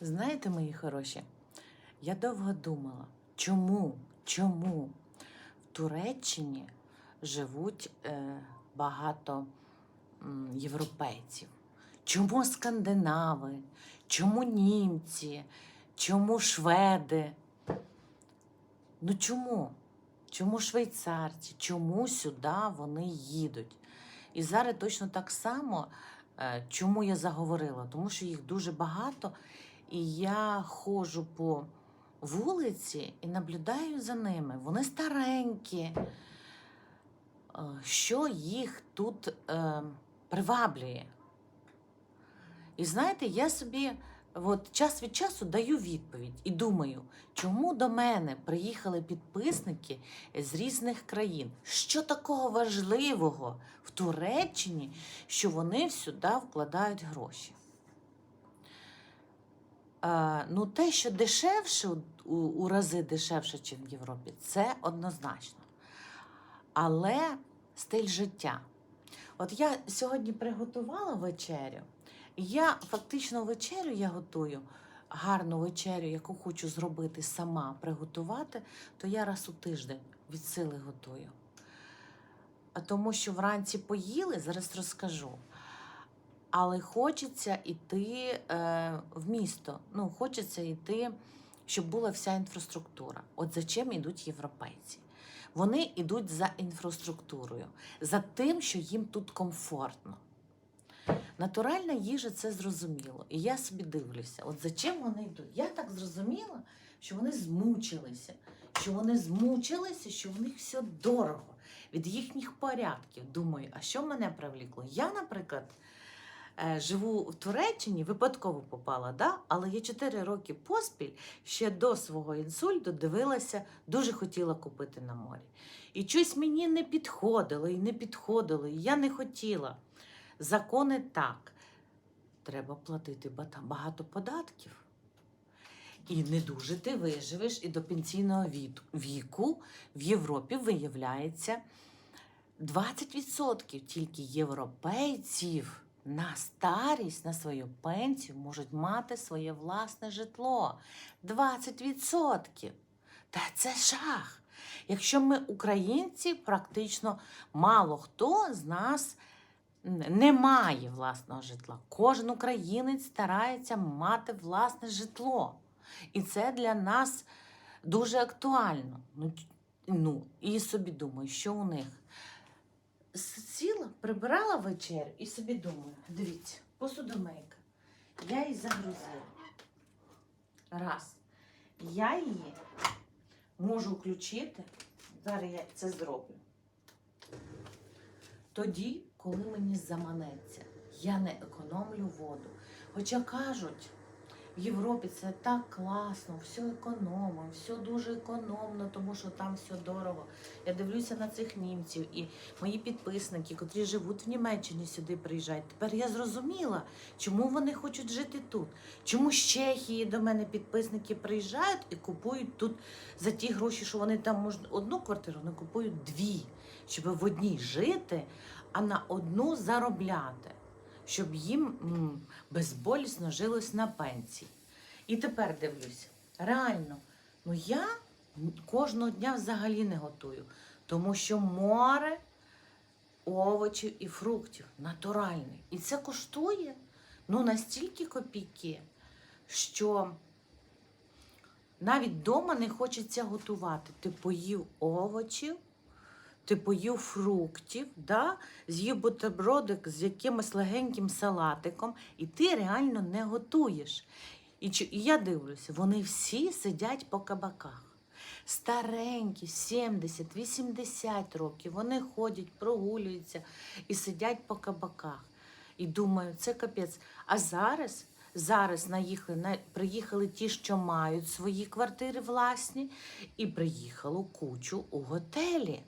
Знаєте, мої хороші, я довго думала, чому, чому в Туреччині живуть е, багато європейців? Чому скандинави? Чому німці? Чому шведи? Ну чому? Чому швейцарці? Чому сюди вони їдуть? І зараз точно так само, е, чому я заговорила? Тому що їх дуже багато, і я ходжу по вулиці і наблюдаю за ними. Вони старенькі. Е, Що їх тут е, приваблює? І знаєте, я собі от, час від часу даю відповідь і думаю, чому до мене приїхали підписники з різних країн? Що такого важливого в Туреччині, що вони сюди вкладають гроші? Е, ну, те, що дешевше, у, у рази дешевше, ніж в Європі, це однозначно. Але стиль життя. От я сьогодні приготувала вечерю. Я фактично вечерю я готую, гарну вечерю, яку хочу зробити сама, приготувати, то я раз у тиждень від сили готую. Тому що вранці поїли, зараз розкажу. Але хочеться йти е, в місто. Ну, хочеться йти, щоб була вся інфраструктура. От за чим йдуть європейці? Вони йдуть за інфраструктурою, за тим, що їм тут комфортно. Натуральна їжа це зрозуміло. І я собі дивлюся, от за чим вони йдуть. Я так зрозуміла, що вони змучилися, що вони змучилися, що в них все дорого від їхніх порядків. Думаю, а що мене привлікло? Я, наприклад, живу в Туреччині, випадково попала, да? але я 4 роки поспіль ще до свого інсульту дивилася, дуже хотіла купити на морі. І щось мені не підходило і не підходило, і я не хотіла. Закони так. Треба платити багато податків. І не дуже ти виживеш, і до пенсійного віку в Європі виявляється 20% тільки європейців на старість, на свою пенсію можуть мати своє власне житло. 20%. Та це жах. Якщо ми українці, практично мало хто з нас не має власного житла. Кожен українець старається мати власне житло. І це для нас дуже актуально. Ну, ну і собі думаю, що у них. Сіла, прибирала вечер і собі думаю, дивіться, посудомийка. Я її загрузила. Раз. Я її можу включити. Зараз я це зроблю. Тоді, коли мені заманеться, я не економлю воду. Хоча кажуть, в Європі це так класно, все економимо, все дуже економно, тому що там все дорого. Я дивлюся на цих німців і мої підписники, котрі живуть в Німеччині, сюди приїжджають. Тепер я зрозуміла, чому вони хочуть жити тут. Чому з Чехії до мене підписники приїжджають і купують тут за ті гроші, що вони там можуть одну квартиру, вони купують дві, щоб в одній жити, а на одну заробляти, щоб їм безболісно жилось на пенсії. І тепер дивлюся, реально, ну я кожного дня взагалі не готую, тому що море овочів і фруктів натуральний. І це коштує ну настільки копійки, що навіть вдома не хочеться готувати. Ти поїв овочів, ти поїв фруктів, да? з'їв бутербродик з якимось легеньким салатиком, і ти реально не готуєш. І я дивлюся, вони всі сидять по кабаках. Старенькі, 70-80 років, вони ходять, прогулюються і сидять по кабаках. І думаю, це капець. А зараз, зараз наїхали, на, приїхали ті, що мають свої квартири власні, і приїхало кучу у готелі.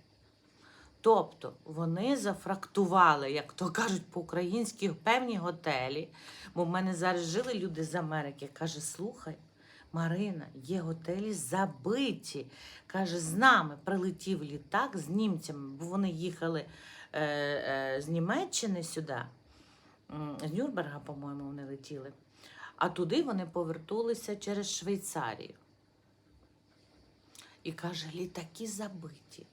Тобто вони зафрактували, як то кажуть по-українськи, певні готелі. Бо в мене зараз жили люди з Америки. Каже: слухай, Марина, є готелі забиті. Каже, з нами прилетів літак з німцями, бо вони їхали е, е, з Німеччини сюди, з Нюрнберга, по-моєму, вони летіли. А туди вони повернулися через Швейцарію. І каже, літаки забиті.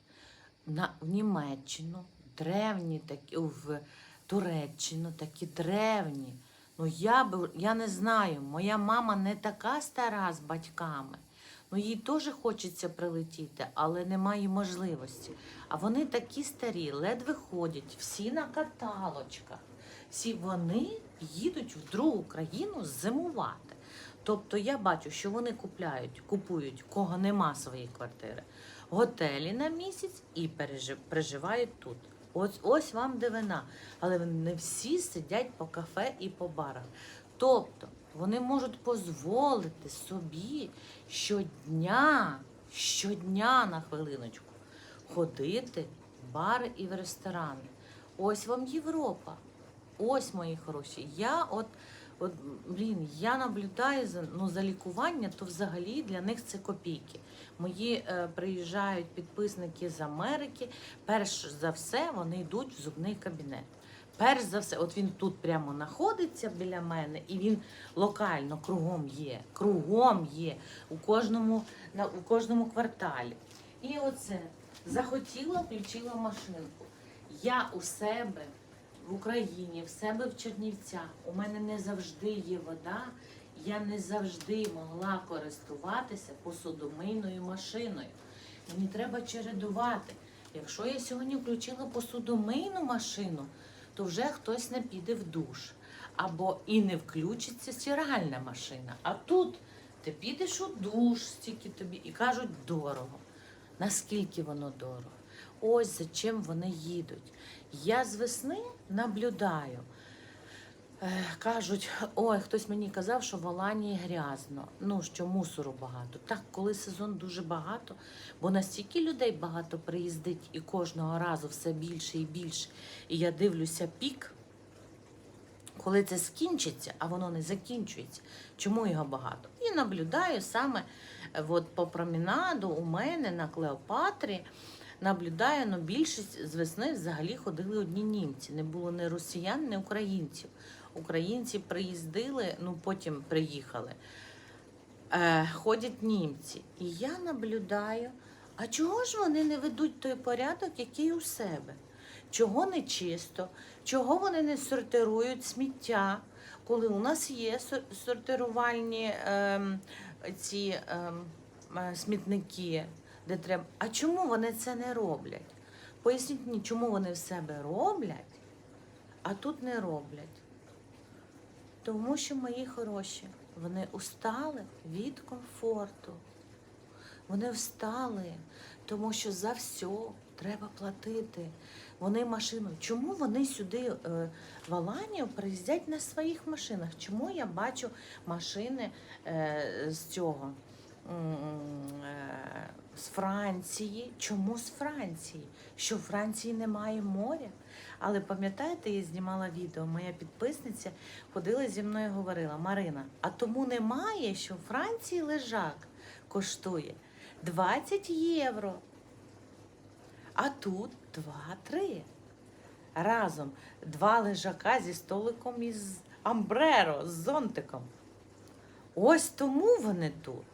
На, в Німеччину, древні такі, в Туреччину, такі древні. Ну я би, я не знаю, моя мама не така стара з батьками. Ну, їй теж хочеться прилетіти, але немає можливості. А вони такі старі, ледве ходять, всі на каталочках. Всі вони їдуть в другу країну зимувати. Тобто я бачу, що вони купляють, купують, кого нема своєї квартири, готелі на місяць і пережив, проживають тут. Ось ось вам дивина. Але не всі сидять по кафе і по барах. Тобто вони можуть дозволити собі щодня, щодня на хвилиночку ходити в бари і в ресторани. Ось вам Європа. Ось мої хороші. Я от, от блін, я наблюдаю за ну за лікування, то взагалі для них це копійки. Мої е, приїжджають підписники з Америки. Перш за все вони йдуть в зубний кабінет. Перш за все, от він тут прямо знаходиться біля мене, і він локально кругом є. Кругом є у кожному, на, у кожному кварталі. І оце захотіла, включила машинку. Я у себе в Україні, в себе в Чернівцях. У мене не завжди є вода. Я не завжди могла користуватися посудомийною машиною. Мені треба чередувати. Якщо я сьогодні включила посудомийну машину, то вже хтось не піде в душ. Або і не включиться стиральна машина. А тут ти підеш у душ, стільки тобі, і кажуть дорого. Наскільки воно дорого? Ось за чим вони їдуть. Я з весни наблюдаю. Е, Кажуть, ой, хтось мені казав, що в Аланії грязно, ну що мусору багато. Так, коли сезон дуже багато, бо настільки людей багато приїздить і кожного разу все більше і більше. І я дивлюся пік, коли це скінчиться, а воно не закінчується. Чому його багато? І наблюдаю саме е, от по промінаду у мене на Клеопатрі. Наблюдаю, ну більшість з весни взагалі ходили одні німці. Не було ні росіян, ні українців. Українці приїздили, ну потім приїхали. Е, ходять німці. І я наблюдаю, а чого ж вони не ведуть той порядок, який у себе? Чого не чисто? Чого вони не сортирують сміття, коли у нас є сортирувальні ем, ці ем, е, смітники, де треба. А чому вони це не роблять? Поясніть мені, чому вони в себе роблять, а тут не роблять. Тому що мої хороші, вони устали від комфорту. Вони встали, тому що за все треба платити. Вони машину. Чому вони сюди е, в Аланію приїздять на своїх машинах? Чому я бачу машини е, з цього? Е, З Франції. Чому з Франції? Що в Франції немає моря? Але пам'ятаєте, я знімала відео, моя підписниця ходила зі мною і говорила: Марина, а тому немає, що в Франції лежак коштує 20 євро. А тут 2-3. Разом два лежака зі столиком із амбреро, з зонтиком. Ось тому вони тут.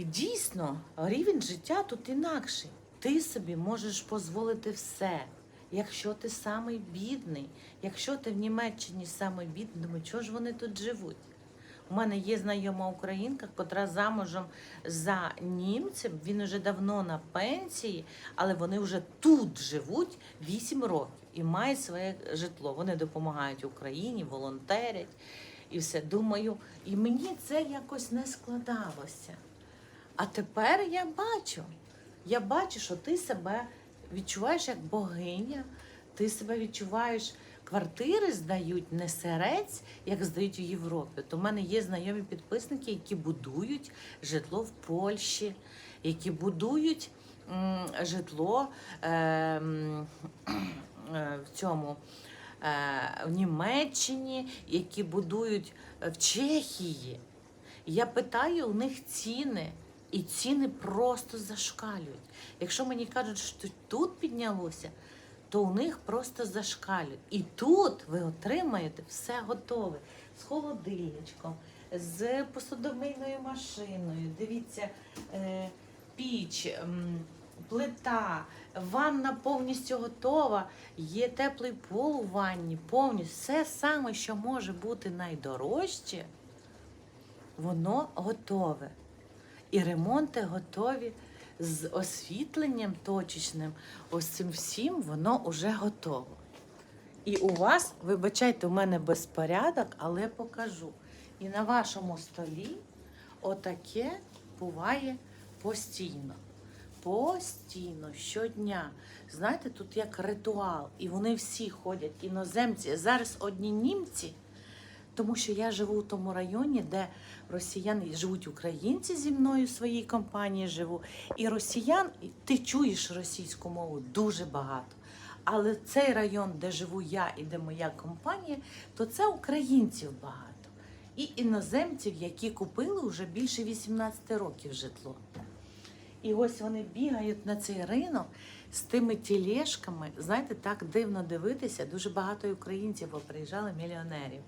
І дійсно, рівень життя тут інакший. Ти собі можеш дозволити все. Якщо ти самий бідний, якщо ти в Німеччині самий бідний, чого ж вони тут живуть? У мене є знайома українка, котра замужем за німцем. Він уже давно на пенсії, але вони вже тут живуть 8 років і мають своє житло. Вони допомагають Україні, волонтерять і все. Думаю, і мені це якось не складалося. А тепер я бачу. Я бачу, що ти себе відчуваєш як богиня, ти себе відчуваєш. Квартири здають не серець, як здають у Європі. То в мене є знайомі підписники, які будують житло в Польщі, які будують м, житло е, е, в цьому е, в Німеччині, які будують в Чехії. Я питаю у них ціни, і ціни просто зашкалюють. Якщо мені кажуть, що тут піднялося, то у них просто зашкалюють. І тут ви отримаєте все готове. з холодильничком, з посудомийною машиною. Дивіться, е, піч, плита, ванна повністю готова, є теплий пол у ванні, повністю все саме, що може бути найдорожче, воно готове. І ремонти готові з освітленням точечним, ось цим всім воно вже готово. І у вас, вибачайте, у мене безпорядок, але покажу. І на вашому столі отаке буває постійно. Постійно, щодня. Знаєте, тут як ритуал. І вони всі ходять, іноземці. Зараз одні німці, тому що я живу в тому районі, де росіяни живуть українці зі мною в своїй компанії живу. І росіян, і ти чуєш російську мову дуже багато. Але цей район, де живу я і де моя компанія, то це українців багато. І іноземців, які купили вже більше 18 років житло. І ось вони бігають на цей ринок з тими тілешками. Знаєте, так дивно дивитися. Дуже багато українців приїжджали мільйонерів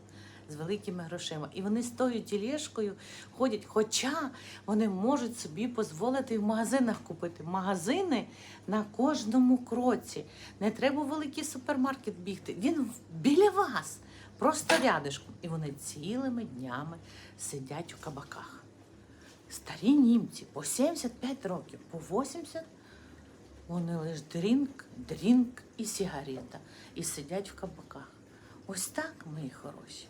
з великими грошима. І вони з тою тілешкою ходять, хоча вони можуть собі дозволити в магазинах купити. Магазини на кожному кроці. Не треба в великий супермаркет бігти. Він біля вас, просто рядишком. І вони цілими днями сидять у кабаках. Старі німці по 75 років, по 80 вони лише дрінк, дрінк і сигарета. І сидять в кабаках. Ось так, мої хороші.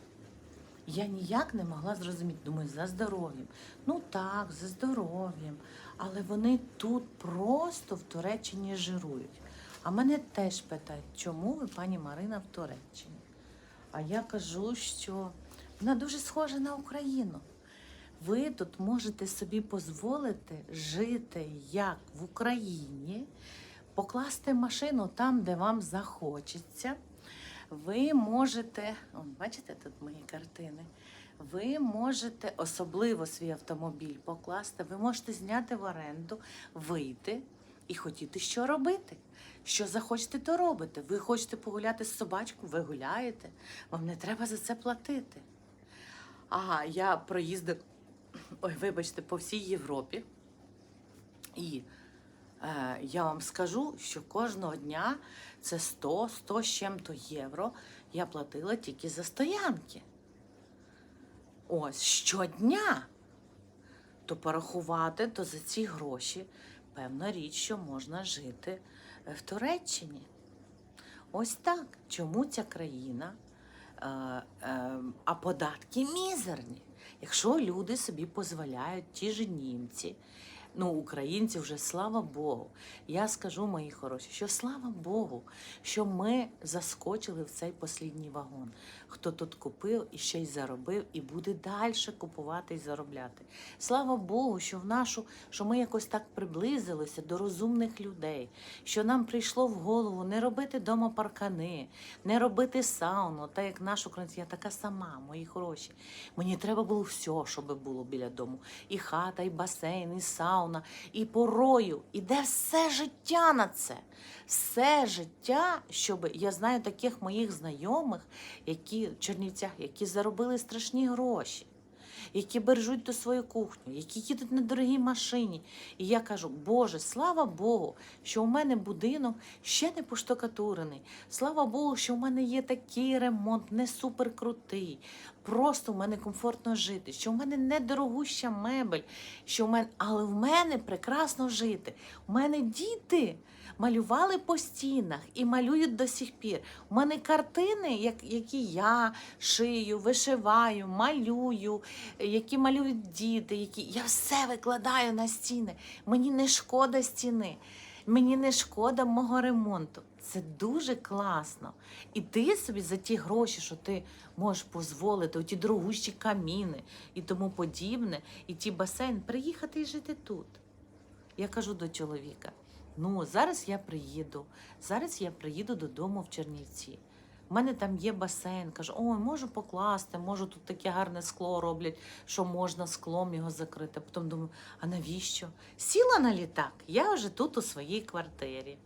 Я ніяк не могла зрозуміти, думаю, за здоров'ям. Ну так, за здоров'ям. Але вони тут просто в Туреччині жирують. А мене теж питають, чому ви, пані Марина, в Туреччині? А я кажу, що вона дуже схожа на Україну. Ви тут можете собі дозволити жити як в Україні, покласти машину там, де вам захочеться. Ви можете, о, бачите тут мої картини. Ви можете особливо свій автомобіль покласти, ви можете зняти в оренду, вийти і хотіти що робити. Що захочете, то робите. Ви хочете погуляти з собачкою, ви гуляєте. Вам не треба за це платити. Ага, я проїздив, ой, вибачте, по всій Європі. І я вам скажу, що кожного дня це 100, 100 з чим-то євро я платила тільки за стоянки. Ось щодня. То порахувати, то за ці гроші певна річ, що можна жити е, в Туреччині. Ось так. Чому ця країна? Е, е, а податки мізерні. Якщо люди собі дозволяють, ті ж німці, ну, українці вже слава Богу. Я скажу, мої хороші, що слава Богу, що ми заскочили в цей послідній вагон. Хто тут купив і ще й заробив, і буде далі купувати і заробляти. Слава Богу, що в нашу, що ми якось так приблизилися до розумних людей, що нам прийшло в голову не робити дома паркани, не робити сауну, так як наш українець, я така сама, мої хороші. Мені треба було все, щоб було біля дому. І хата, і басейн, і сауна, і порою. Іде все життя на це. Все життя, щоб я знаю таких моїх знайомих, які в Чернівцях, які заробили страшні гроші. Які бережуть ту свою кухню, які їдуть на дорогій машині. І я кажу, Боже, слава Богу, що у мене будинок ще не поштукатурений. Слава Богу, що у мене є такий ремонт, не суперкрутий. Просто в мене комфортно жити, що в мене не дорогуща мебель, що в мене, але в мене прекрасно жити. У мене діти малювали по стінах і малюють до сих пір. У мене картини, як, які я шию, вишиваю, малюю, які малюють діти, які я все викладаю на стіни. Мені не шкода стіни. Мені не шкода мого ремонту. Це дуже класно. І ти собі за ті гроші, що ти можеш дозволити, ті дорогущі каміни і тому подібне, і ті басейн, приїхати і жити тут. Я кажу до чоловіка: ну, зараз я приїду, зараз я приїду додому в Чернівці. У мене там є басейн. Кажу, ой, можу покласти, можу тут таке гарне скло роблять, що можна склом його закрити. Потім думаю, а навіщо? Сіла на літак, я вже тут у своїй квартирі.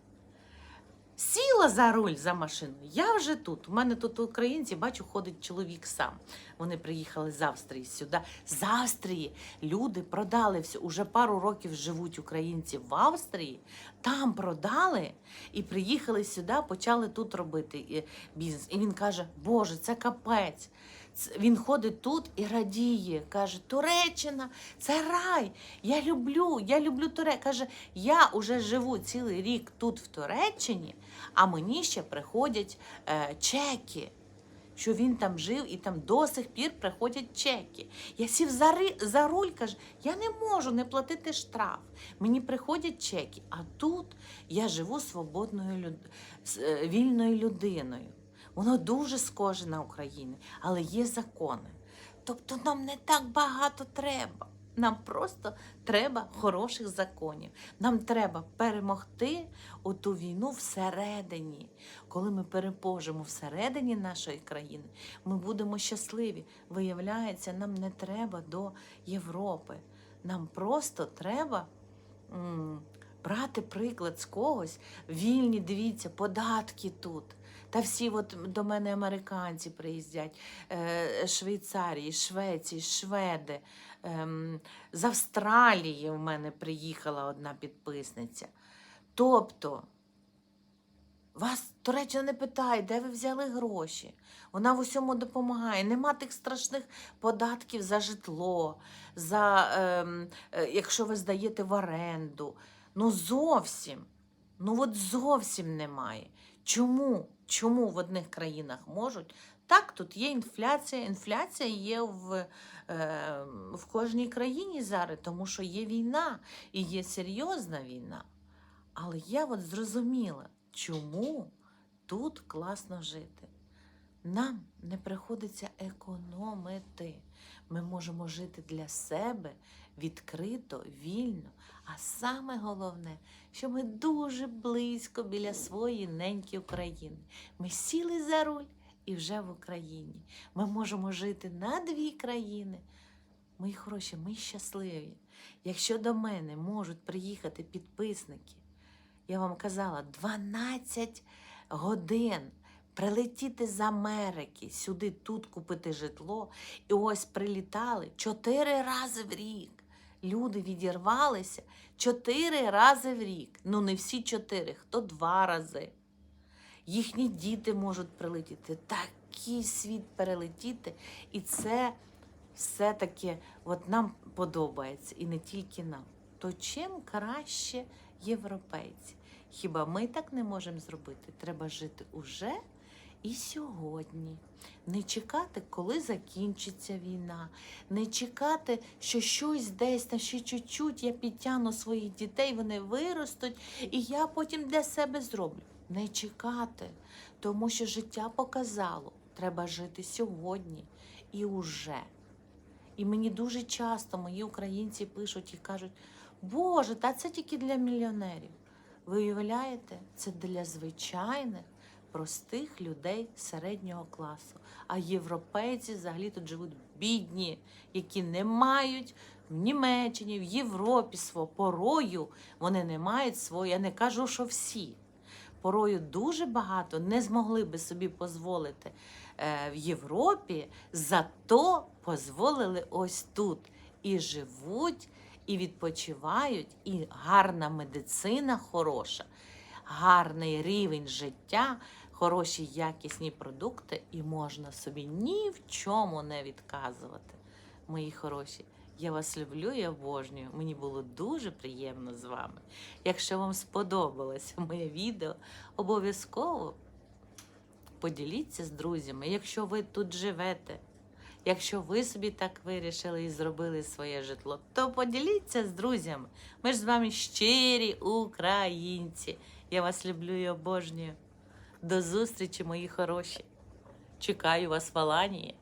Сіла за руль за машину. Я вже тут. У мене тут українці, бачу, ходить чоловік сам. Вони приїхали з Австрії сюди. З Австрії люди продали все. Уже пару років живуть українці в Австрії, там продали і приїхали сюди, почали тут робити е, бізнес. І він каже: Боже, це капець. Він ходить тут і радіє. Каже, Туреччина, це рай. Я люблю, я люблю Туреччину. Каже, я уже живу цілий рік тут в Туреччині, а мені ще приходять е, чеки. Що він там жив і там до сих пір приходять чеки. Я сів за, ри- за руль, каже, я не можу не платити штраф. Мені приходять чеки. А тут я живу свободною люд... е, вільною людиною. Воно дуже схоже на Україну, але є закони. Тобто нам не так багато треба. Нам просто треба хороших законів. Нам треба перемогти оту війну всередині. Коли ми переможемо всередині нашої країни, ми будемо щасливі. Виявляється, нам не треба до Європи. Нам просто треба м, брати приклад з когось. Вільні, дивіться, податки тут. Та всі от до мене американці приїздять, е, Швейцарії, Швеції, Шведи. Ем, з Австралії в мене приїхала одна підписниця. Тобто, вас Туреччина не питає, де ви взяли гроші. Вона в усьому допомагає. Нема тих страшних податків за житло, за, ем, е, якщо ви здаєте в оренду. Ну зовсім. Ну от зовсім немає. Чому? Чому в одних країнах можуть? Так, тут є інфляція. Інфляція є в, е, в кожній країні зараз, тому що є війна і є серйозна війна. Але я от зрозуміла, чому тут класно жити. Нам не приходиться економити. Ми можемо жити для себе відкрито, вільно. А саме головне, що ми дуже близько біля своєї неньки України. Ми сіли за руль і вже в Україні. Ми можемо жити на дві країни. Мої хороші, ми щасливі. Якщо до мене можуть приїхати підписники, я вам казала, 12 годин прилетіти з Америки, сюди тут купити житло, і ось прилітали чотири рази в рік. Люди відірвалися чотири рази в рік. Ну, не всі чотири, хто два рази. Їхні діти можуть прилетіти, такий світ перелетіти. І це все-таки от нам подобається, і не тільки нам. То чим краще європейці? Хіба ми так не можемо зробити? Треба жити уже і сьогодні. Не чекати, коли закінчиться війна, не чекати, що щось десь на ще чуть-чуть я підтягну своїх дітей, вони виростуть, і я потім для себе зроблю. Не чекати, тому що життя показало, треба жити сьогодні і уже. І мені дуже часто мої українці пишуть і кажуть: Боже, та це тільки для мільйонерів. Ви уявляєте, це для звичайних, простих людей середнього класу. А європейці взагалі тут живуть бідні, які не мають в Німеччині, в Європі свого порою. Вони не мають свого. Я не кажу, що всі. Порою дуже багато не змогли би собі дозволити е, в Європі, зато дозволили ось тут. І живуть, і відпочивають, і гарна медицина хороша, гарний рівень життя, хороші якісні продукти, і можна собі ні в чому не відказувати. Мої хороші, я вас люблю і обожнюю. Мені було дуже приємно з вами. Якщо вам сподобалося моє відео, обов'язково поділіться з друзями. Якщо ви тут живете, якщо ви собі так вирішили і зробили своє житло, то поділіться з друзями. Ми ж з вами щирі українці. Я вас люблю і обожнюю. До зустрічі, мої хороші. Чекаю вас в Аланії.